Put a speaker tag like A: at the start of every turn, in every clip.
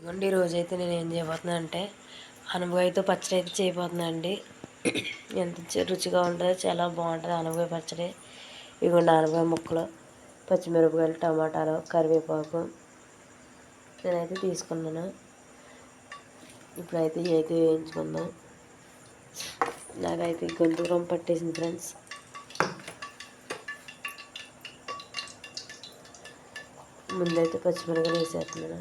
A: ఇదిగోండి ఈరోజు అయితే నేను ఏం చేయబోతున్నా అంటే అనపకాయతో పచ్చడి అయితే చేయబోతున్నా అండి. ఎంత రుచిగా ఉంటుందో చాలా బాగుంటుంది అనపకాయ పచ్చడి. ఇదిగోండి అనపకాయ ముక్కలు పచ్చిమిరపకాయలు టమాటాలు కరివేపాకు. నేనైతే తీసుకున్నాను. ఇప్పుడైతే ఇవి అయితే వేయించుకుందాం. నాకైతే గొంతు రొమ్మ పట్టేసింది ఫ్రెండ్స్. ముందైతే పచ్చిమిరపకాయలు వేసేస్తున్నాను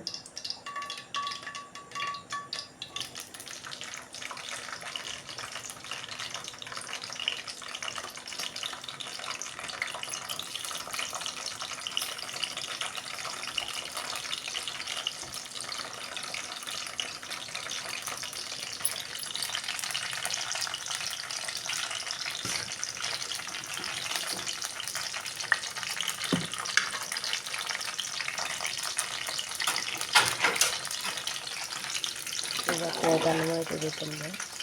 A: ఇక అన్నం అయితే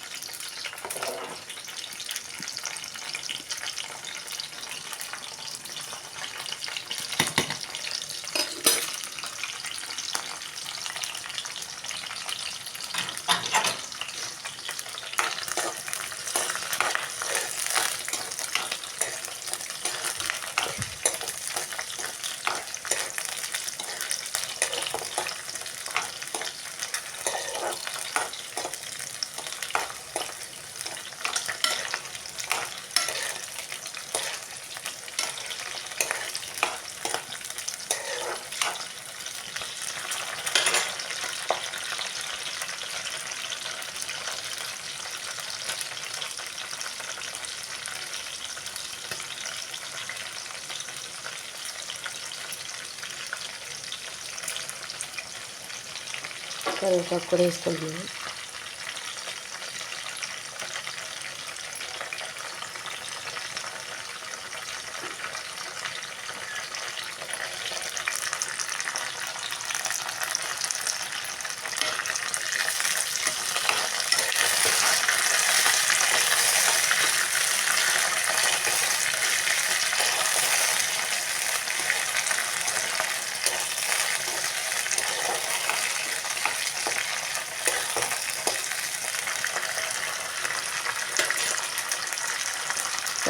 A: కరివేపాకు కూడా వేసుకుంటున్నాను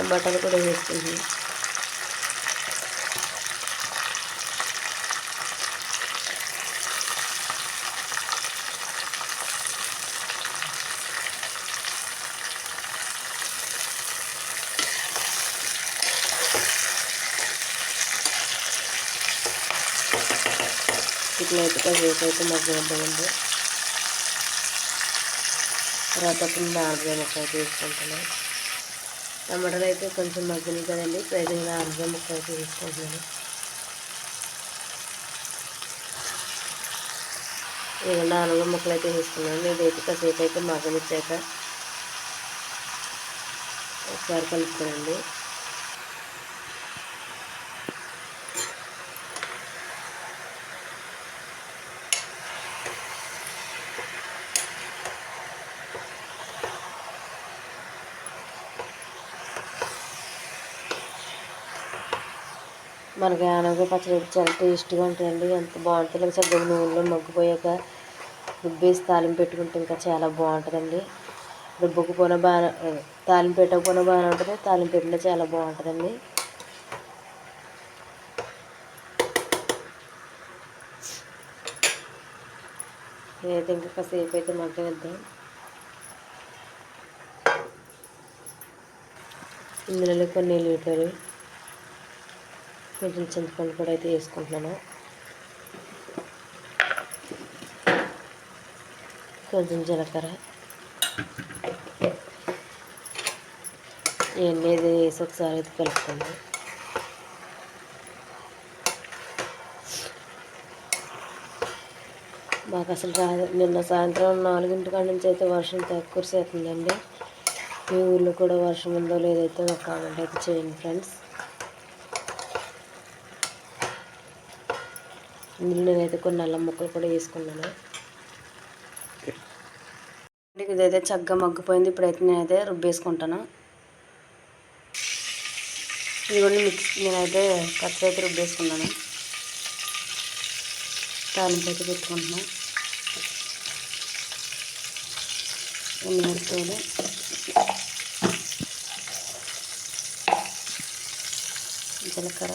A: బటర్ కూడా వేసుకుంటున్నాను ఇట్లా అయితే మాకు అయితే మగ్గిద్దామండి తర్వాత అప్పుడు నాలుగు ముక్క అయితే వేసుకుంటున్నాను టమాటాలు అయితే కొంచెం మగ్గినాయి కదండి. ప్రజలు అర్ధ ముక్క అయితే తీసుకుంటున్నాను ఇక నాలుగు ముక్కలు అయితే వేసుకున్నాను. ఇదైతే కాసేపు అయితే మగ్గనిచ్చాక ఒకసారి కలుపుతానండి. మనకి ఆనగ పచ్చడి చాలా టేస్ట్గా ఉంటుందండి. ఎంత బాగుంటుంది చక్కగా నూనెలో మగ్గిపోయాక రుబ్బేసి తాలింపు పెట్టుకుంటే ఇంకా చాలా బాగుంటుందండి. రుబ్బకపోయినా బాగా తాలింపు పెట్టకపోయినా బాగానే ఉంటుంది. తాలింపు పెట్టినా చాలా బాగుంటుందండి. ఇదైతే ఇంకా కాసేపు అయితే మగ్గనిద్దాం. ఇందులో కొన్ని ఎల్లిపాయలు కొంచెం చింతపండు కూడా అయితే వేసుకుంటున్నాను. కొంచెం జీలకర్ర. ఇవన్నీ ఇది వేసి ఒకసారి అయితే కలుపుకోండి మాకు అసలు రా నిన్న సాయంత్రం నాలుగింటి కాడ నుంచి అయితే వర్షం తక్కువ చేస్తుందండి. మీ ఊళ్ళో కూడా వర్షం ఉందో లేదైతే ఒక కామెంట్ అయితే చేయండి ఫ్రెండ్స్. ఇందులో నేనైతే కొన్ని నల్ల ముక్కలు కూడా వేసుకున్నాను. ఇదైతే చక్కగా మగ్గిపోయింది. ఇప్పుడైతే నేనైతే రుబ్బేసుకుంటాను. ఇది కూడా మిక్స్ నేనైతే కట్ అయితే రుబ్బేసుకున్నాను. తాలింపు అయితే పెట్టుకుంటున్నాను. జీలకర్ర.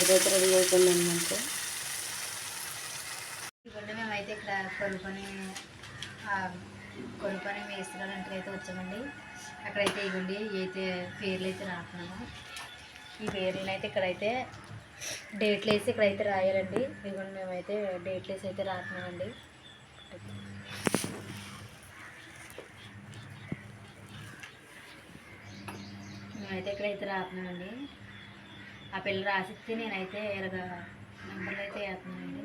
A: కరివేపాకు రెడీ అయిపోయిందండి మనకు
B: ఇవ్వండి మేమైతే ఇక్కడ కొనుక్కొని కొనుక్కొని వేస్తున్నారంటే అయితే వచ్చామండి. అక్కడైతే ఇవ్వండి అయితే పేర్లు అయితే రాస్తున్నాము. ఈ పేర్లను అయితే ఇక్కడైతే డేట్లు వేసి ఇక్కడైతే రాయాలండి. ఇవ్వండి మేమైతే డేట్లు వేసి అయితే రాస్తున్నామండి. మేమైతే ఇక్కడైతే రాస్తున్నామండి. ఆ పిల్ల రాసిస్తే నేనైతే ఇలాగ నెంబర్లు అయితే వేస్తున్నానండి.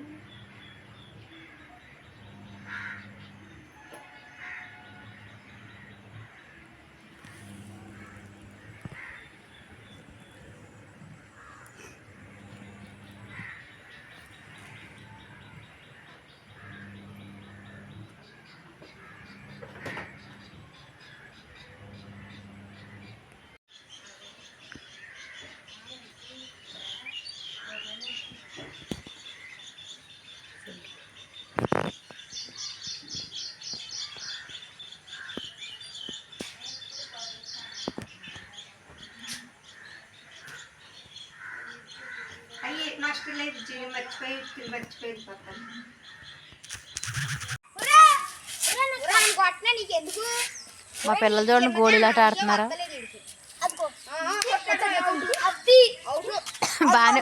C: మర్చిపోయి మర్చిపోయింది పక్కన
B: మా పిల్లలు చూడండి గోళీలాట ఆడుతున్నారా? బాగానే